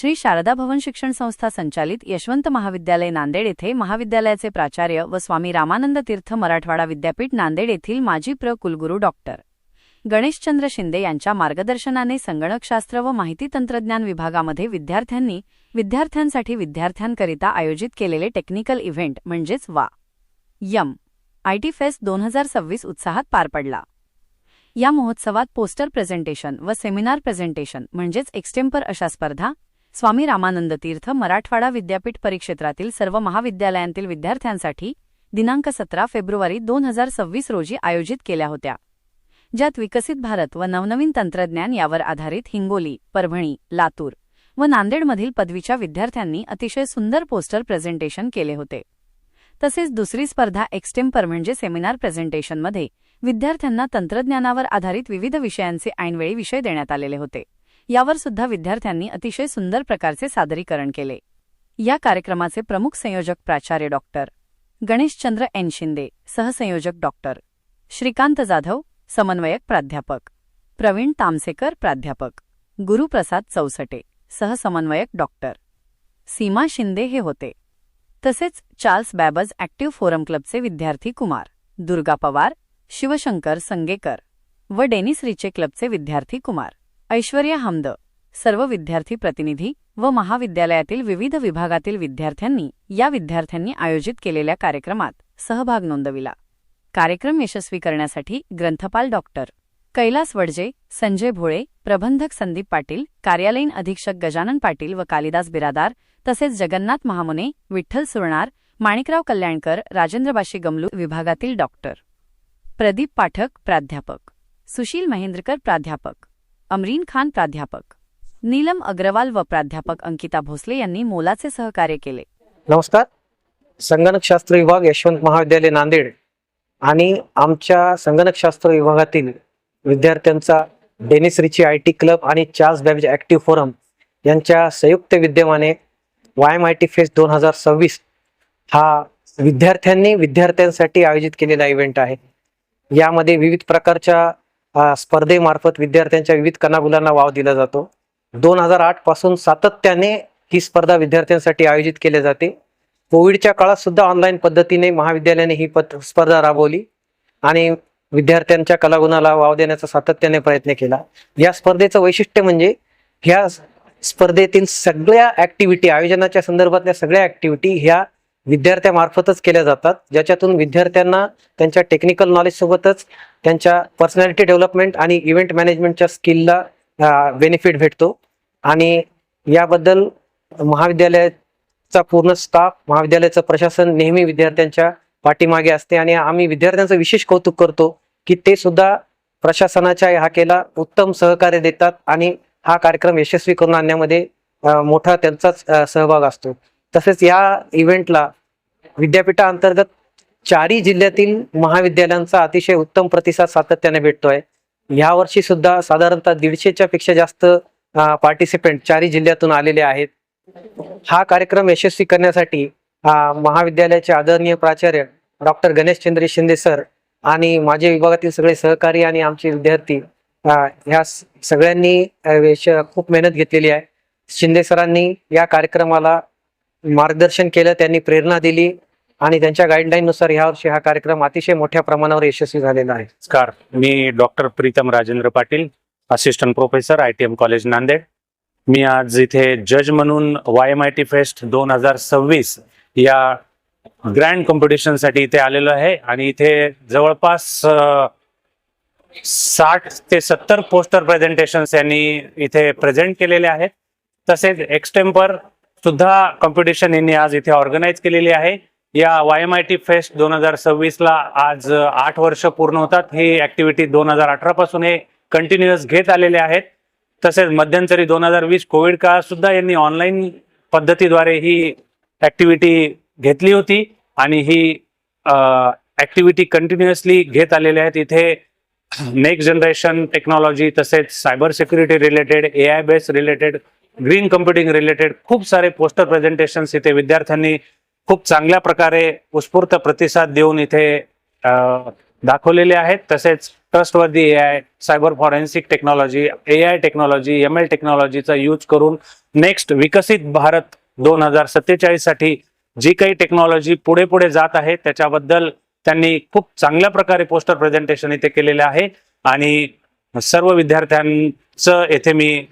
श्री शारदा भवन शिक्षण संस्था संचालित यशवंत महाविद्यालय नांदेड येथे महाविद्यालयाचे प्राचार्य व स्वामी रामानंद तीर्थ मराठवाडा विद्यापीठ नांदेड येथील माजी प्र कुलगुरू डॉक्टर गणेशचंद्र शिंदे यांच्या मार्गदर्शनाने संगणकशास्त्र व माहिती तंत्रज्ञान विभागामध्ये विद्यार्थ्यांनी विद्यार्थ्यांसाठी विद्यार्थ्यांकरिता आयोजित केलेले टेक्निकल इव्हेंट म्हणजेच वा. यम. आयटी फेस्ट दोन हजार सव्वीस उत्साहात पार पडला. या महोत्सवात पोस्टर प्रेझेंटेशन व सेमिनार प्रेझेंटेशन म्हणजेच एक्स्टेम्पर अशा स्पर्धा स्वामी रामानंद तीर्थ मराठवाडा विद्यापीठ परिक्षेत्रातील सर्व महाविद्यालयांतील विद्यार्थ्यांसाठी दिनांक सतरा फेब्रुवारी दोन हजार सव्वीस रोजी आयोजित केल्या होत्या. ज्यात विकसित भारत व नवनवीन तंत्रज्ञान यावर आधारित हिंगोली परभणी लातूर व नांदेडमधील पदवीच्या विद्यार्थ्यांनी अतिशय सुंदर पोस्टर प्रेझेंटेशन केले होते. तसेच दुसरी स्पर्धा एक्स्टेम्पर म्हणजे सेमिनार प्रेझेंटेशनमध्ये विद्यार्थ्यांना तंत्रज्ञानावर आधारित विविध विषयांचे ऐनवेळी विषय देण्यात आलेले होते. यावर सुद्धा विद्यार्थ्यांनी अतिशय सुंदर प्रकारचे सादरीकरण केले. या कार्यक्रमाचे प्रमुख संयोजक प्राचार्य डॉक्टर गणेशचंद्र एन. शिंदे सहसंयोजक डॉक्टर श्रीकांत जाधव समन्वयक प्राध्यापक. प्रवीण तामसेकर प्राध्यापक. गुरुप्रसाद चौसटे सहसमन्वयक डॉक्टर सीमा शिंदे हे होते. तसेच चार्ल्स बॅबज ॲक्टिव्ह फोरम क्लबचे विद्यार्थी कुमार दुर्गा पवार शिवशंकर संगेकर व डेनिस रिचे क्लबचे विद्यार्थी कुमार. ऐश्वर्या हमद सर्व विद्यार्थी प्रतिनिधी व महाविद्यालयातील विविध विभागातील विद्यार्थ्यांनी या विद्यार्थ्यांनी आयोजित केलेल्या कार्यक्रमात सहभाग नोंदविला. कार्यक्रम यशस्वी करण्यासाठी ग्रंथपाल डॉक्टर कैलास वडजे संजय भोळे प्रबंधक संदीप पाटील कार्यालयीन अधीक्षक गजानन पाटील व कालिदास बिरादार तसेच जगन्नाथ महामुने विठ्ठल सुरणार माणिकराव कल्याणकर राजेंद्रबाशी गमलू विभागातील डॉक्टर प्रदीप पाठक प्राध्यापक सुशील महेंद्रकर प्राध्यापक. अमरीन खान प्राध्यापक. नीलम अग्रवाल व प्राध्यापक अंकिता भोसले यांनी मोलाचे सहकार्य केले. नमस्कार. संगणकशास्त्र विभाग यशवंत महाविद्यालय नांदेड आणि आमच्या संगणकशास्त्र विभागातील विद्यार्थ्यांचा Dennis Ritchie I T club आणि चार्ल्स बॅबेज ॲक्टिव्ह फोरम यांच्या संयुक्त विद्यमाने Y M I T fest दोन हजार सव्वीस हा विद्यार्थ्यांनी विद्यार्थ्यांसाठी आयोजित केलेला इव्हेंट आहे. यामध्ये विविध प्रकारच्या स्पर्धेमार्फत विद्यार्थ्यांच्या विविध कणागुलांना वाव दिला जातो. दोन हजार आठपासून सातत्याने ही स्पर्धा विद्यार्थ्यांसाठी आयोजित केली जाते. कोविडच्या काळात सुद्धा ऑनलाईन पद्धतीने महाविद्यालयाने ही पद स्पर्धा राबवली आणि विद्यार्थ्यांच्या कलागुणाला वाव देण्याचा सातत्याने प्रयत्न केला. या स्पर्धेचं वैशिष्ट्य म्हणजे ह्या स्पर्धेतील सगळ्या ऍक्टिव्हिटी आयोजनाच्या संदर्भातल्या सगळ्या ऍक्टिव्हिटी ह्या विद्यार्थ्यामार्फतच केल्या जातात ज्याच्यातून विद्यार्थ्यांना त्यांच्या टेक्निकल नॉलेज सोबतच त्यांच्या पर्सनॅलिटी डेव्हलपमेंट आणि इव्हेंट मॅनेजमेंटच्या स्किलला बेनिफिट भेटतो. आणि याबद्दल महाविद्यालयाचा पूर्ण स्टाफ महाविद्यालयाचं प्रशासन नेहमी विद्यार्थ्यांच्या पाठीमागे असते आणि आम्ही विद्यार्थ्यांचं विशेष कौतुक करतो की ते सुद्धा प्रशासनाच्या हाकेला उत्तम सहकार्य देतात आणि हा कार्यक्रम यशस्वी करून आणण्यामध्ये मोठा त्यांचाच सहभाग असतो. तसेच या इव्हेंटला विद्यापीठाअंतर्गत चारही जिल्ह्यातील महाविद्यालयांचा अतिशय उत्तम प्रतिसाद सातत्याने भेटतोय. यावर्षी सुद्धा साधारणतः दीडशेच्या पेक्षा जास्त पार्टिसिपेंट चारही जिल्ह्यातून आलेले आहेत. हा कार्यक्रम यशस्वी करण्यासाठी महाविद्यालयाचे आदरणीय प्राचार्य डॉक्टर गणेशचंद्र शिंदे सर आणि माझे विभागातील सगळे सहकारी आणि आमचे विद्यार्थी ह्या सगळ्यांनी खूप मेहनत घेतलेली आहे. शिंदे सरांनी या कार्यक्रमाला मार्गदर्शन केलं त्यांनी प्रेरणा दिली आणि त्यांच्या गाईडलाईन नुसार यावर्षी हा कार्यक्रम अतिशय मोठ्या प्रमाणावर यशस्वी झालेला आहे. नमस्कार. मी doctor Pritam Rajendra Patil assistant professor I T M college Nanded. मी आज इथे जज म्हणून Y M I T fest दोन हजार सव्वीस या ग्रँड कॉम्पिटिशनसाठी इथे आलेलो आहे आणि इथे जवळपास साठ ते सत्तर पोस्टर प्रेझेंटेशन्स यांनी इथे प्रेझेंट केलेले आहेत. तसेच एक्स्टेम्पर सुद्धा कॉम्पिटिशन यांनी आज इथे ऑर्गनाईज केलेली आहे. या Y M I T fest दोन हजार सव्वीसला आज आठ वर्ष पूर्ण होतात. ही ऍक्टिव्हिटी दोन हजार अठरा पासून हे कंटिन्युअस घेत आलेले आहेत. तसेच मध्यंतरी दोन हजार वीस कोविड काळात सुद्धा यांनी ऑनलाईन पद्धतीद्वारे ही ऍक्टिव्हिटी घेतली होती. आणि ही ऍक्टिव्हिटी कंटिन्युअसली घेत आलेले आहेत. इथे नेक्स्ट जनरेशन टेक्नॉलॉजी तसेच cyber security related A I base related green computing related खूप सारे पोस्टर प्रेझेंटेशन्स इथे विद्यार्थ्यांनी खूप चांगल्या प्रकारे उत्स्फूर्त प्रतिसाद देऊन इथे दाखवलेले आहेत. तसेच trustworthy A I cyber forensic technology A I technology M L टेक्नॉलॉजीचा यूज करून नेक्स्ट विकसित भारत दोन हजार सत्तेचाळीससाठी जी काही टेक्नॉलॉजी पुढे पुढे जात आहे त्याच्याबद्दल त्यांनी खूप चांगल्या प्रकारे पोस्टर प्रेझेंटेशन इथे केलेले आहे. आणि सर्व विद्यार्थ्यांचं येथे मी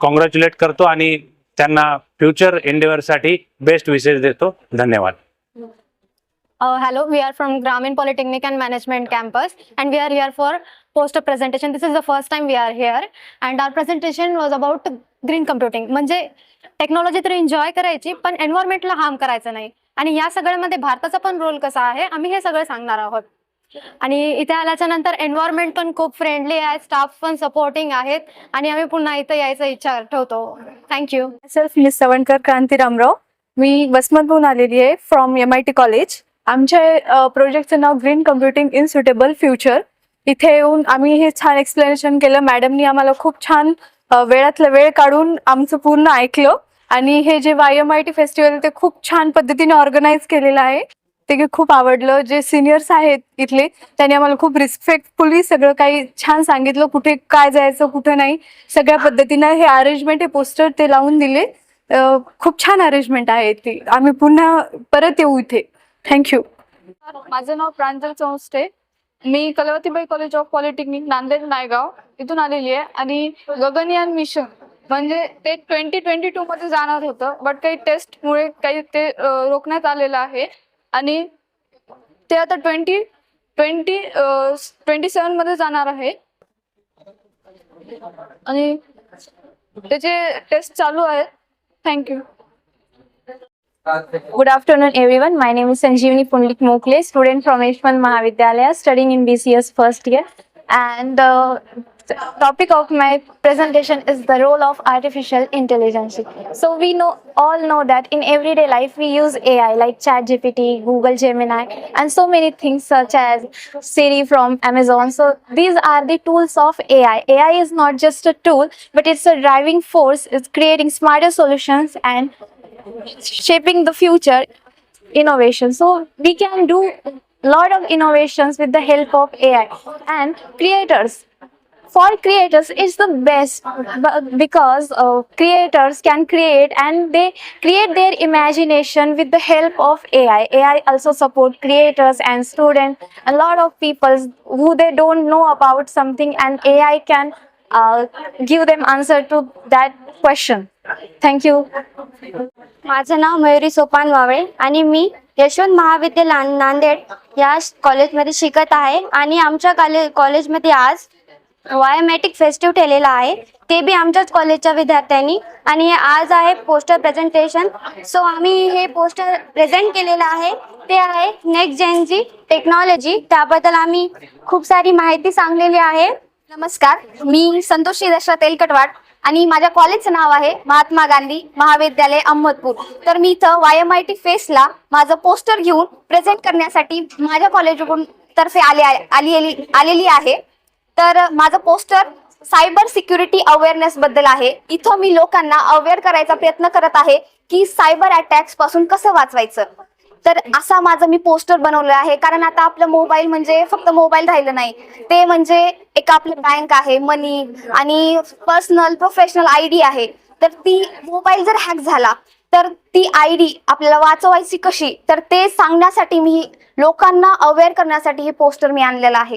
कॉंग्रॅच्युलेट करतो आणि त्यांना फ्युचरसाठी बेस्ट विशेष देतो धन्यवाद Uh, hello, we are from Gramin Polytechnic and Management Campus, and we are here for poster presentation. This is the first time we are here, and our presentation was about green computing. म्हणजे technology तर enjoy करायची पण एन्व्हायरमेंटला harm करायचं नाही आणि या सगळ्यामध्ये भारताचा पण रोल कसा आहे आम्ही हे सगळं सांगणार आहोत आणि इथे आल्याच्यानंतर एन्व्हायरमेंट पण खूप फ्रेंडली आहे स्टाफ पण सपोर्टिंग आहेत आणि आम्ही पुन्हा इथं यायचा इच्छा ठेवतो. थँक्यू सेल्फ मी सवणकर क्रांती रामराव मी वसमतहून आलेली आहे from M I T college आमच्या प्रोजेक्टचं नाव green computing in suitable future इथे येऊन आम्ही हे छान एक्सप्लेनेशन केलं. मॅडमनी आम्हाला खूप छान वेळातला वेळ काढून आमचं पूर्ण ऐकलं. आणि हे जे Y M I T festival ते खूप छान पद्धतीने ऑर्गनाईज केलेलं आहे. ते खूप आवडलं. जे सिनियर्स आहेत इथले त्यांनी आम्हाला खूप रिस्पेक्टफुली सगळं काही छान सांगितलं. कुठे काय जायचं कुठे नाही. सगळ्या पद्धतीनं हे अरेंजमेंट हे पोस्टर ते लावून दिले. खूप छान अरेंजमेंट आहे ती. आम्ही पुन्हा परत येऊ इथे. थँक्यू माझं नाव प्रांजल चौंस्टे. मी Kalavatibai college of polytechnic Nanded Naigaon इथून आलेली आहे. आणि गगनयान मिशन म्हणजे ते ट्वेंटी ट्वेंटी टू मध्ये जाणार होतं. बट काही टेस्टमुळे काही ते रोखण्यात आलेलं आहे. आणि ते आता ट्वेंटी ट्वेंटी ट्वेंटी सेवनमध्ये जाणार आहे. आणि त्याचे टेस्ट चालू आहेत thank you good afternoon everyone my name is Sanjivani Pundlik Mokale student from Yashwant Mahavidyalaya studying in B C S first year and topic of my presentation is the role of artificial intelligence. So we know all know that in everyday life we use AI like ChatGPT, Google Gemini, and so many things such as Siri from Amazon. So these are the tools of AI. AI is not just a tool, but it's a driving force. It's creating smarter solutions and shaping the future innovation so we can do a lot of innovations with the help of ai and creators for creators it's the best because uh, creators can create and they create their imagination with the help of ai ai also support creators and students a lot of people who they don't know about something and ai can uh, give them answer to that question thank you माझं नाव मयुरी सोपान वावळे आणि मी यशवंत महाविद्यालय नांदेड या कॉलेजमध्ये शिकत आहे आणि आमच्या कॉलेज कॉलेजमध्ये आज वायोमॅटिक फेस्टिव्ह ठेवलेला आहे. ते बी आमच्याच कॉलेजच्या विद्यार्थ्यांनी. आणि आज आहे पोस्टर प्रेझेंटेशन सो आम्ही हे पोस्टर प्रेझेंट केलेलं आहे. ते आहे नेक्स्ट जेनची टेक्नॉलॉजी त्याबद्दल आम्ही खूप सारी माहिती सांगलेली आहे. नमस्कार. मी संतोषी दशरा तेलकटवाड आणि माझ्या कॉलेजचं नाव आहे महात्मा गांधी महाविद्यालय अहमदपूर. तर मी इथं वाय एम आय टी फेसला माझं पोस्टर घेऊन प्रेझेंट करण्यासाठी माझ्या कॉलेजकडून तर्फे आले आलेली आलेली आहे. तर माझं पोस्टर सायबर सिक्युरिटी अवेअरनेस बद्दल आहे. इथं मी लोकांना अवेअर करायचा प्रयत्न करत आहे की सायबर अटॅक्सपासून कसं वाचवायचं. तर असा माझं मी पोस्टर बनवलं आहे. कारण आता आपलं मोबाईल म्हणजे फक्त मोबाईल राहिलं नाही. ते म्हणजे एक आपलं बँक आहे मनी आणि पर्सनल प्रोफेशनल आय डी आहे. तर ती मोबाईल जर हॅक झाला तर ती आय डी आपल्याला वाचवायची कशी? तर ते सांगण्यासाठी मी लोकांना अवेअर करण्यासाठी हे पोस्टर मी आणलेलं आहे.